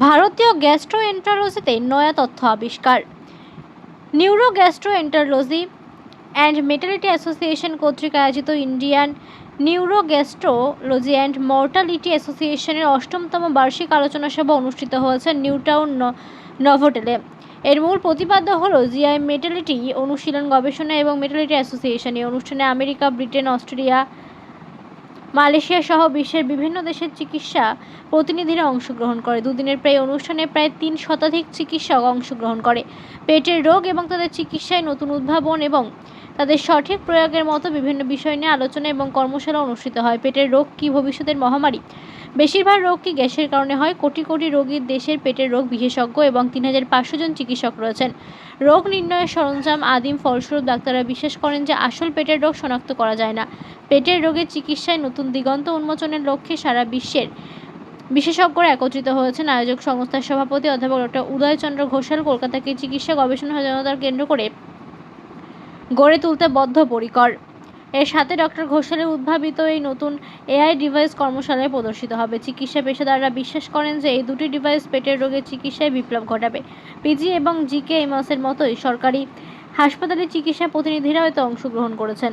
ভারতীয় গ্যাস্ট্রোএন্টারোলজিতে নয়া তথ্য আবিষ্কার। Neuro gastroenterology and motility association কর্তৃক আয়োজিত Indian neuro gastrology and mortality অ্যাসোসিয়েশনের অষ্টমতম বার্ষিক আলোচনা সভা অনুষ্ঠিত হয়েছে নিউটাউন নভোটেলে এর মূল প্রতিপাদ্য হল জিআই মেটালিটি অনুশীলন গবেষণা এবং মেটালিটি অ্যাসোসিয়েশন। এই অনুষ্ঠানে আমেরিকা, ব্রিটেন, অস্ট্রেলিয়া মালয়েশিয়া সহ বিশ্বের বিভিন্ন দেশের চিকিৎসা প্রতিনিধিরা অংশগ্রহণ করে। দুদিনের প্রায় অনুষ্ঠানে প্রায় তিন শতাধিক চিকিৎসক অংশগ্রহণ করে। পেটের রোগ এবং তাদের চিকিৎসায় নতুন উদ্ভাবন এবং তাদের সঠিক প্রয়োগের মতো বিভিন্ন বিষয় নিয়ে আলোচনা এবং কর্মশালা অনুষ্ঠিত হয়। পেটের রোগ কি ভবিষ্যতের মহামারী? বেশিরভাগ রোগ কি গ্যাসের কারণে হয়। কোটি কোটি রোগীর দেশের পেটের রোগ বিশেষজ্ঞ এবং তিন হাজার পাঁচশো জন চিকিৎসক রয়েছেন। রোগ নির্ণয়ের সরঞ্জাম আদিম ফলস্বরূপ ডাক্তাররা বিশ্বাস করেন যে আসল পেটের রোগ শনাক্ত করা যায় না। পেটের রোগের চিকিৎসায় নতুন দিগন্ত উন্মোচনের লক্ষ্যে সারা বিশ্বের বিশেষজ্ঞরা একত্রিত হয়েছেন। আয়োজক সংস্থার সভাপতি অধ্যাপক ডক্টর উদয়চন্দ্র ঘোষাল কলকাতাকে চিকিৎসা গবেষণা সচেতনতার কেন্দ্র করে গড়ে তুলতে বদ্ধপরিকর। এর সাথে ডক্টর ঘোষালের উদ্ভাবিত এই নতুন এআই ডিভাইস কর্মশালায় প্রদর্শিত হবে। চিকিৎসা পেশাদাররা বিশ্বাস করেন যে এই দুটি ডিভাইস পেটের রোগের চিকিৎসায় বিপ্লব ঘটাবে। পিজি এবং জিকে এমসের মতোই সরকারি হাসপাতালে চিকিৎসা প্রতিনিধিরাও এতে অংশগ্রহণ করেছেন।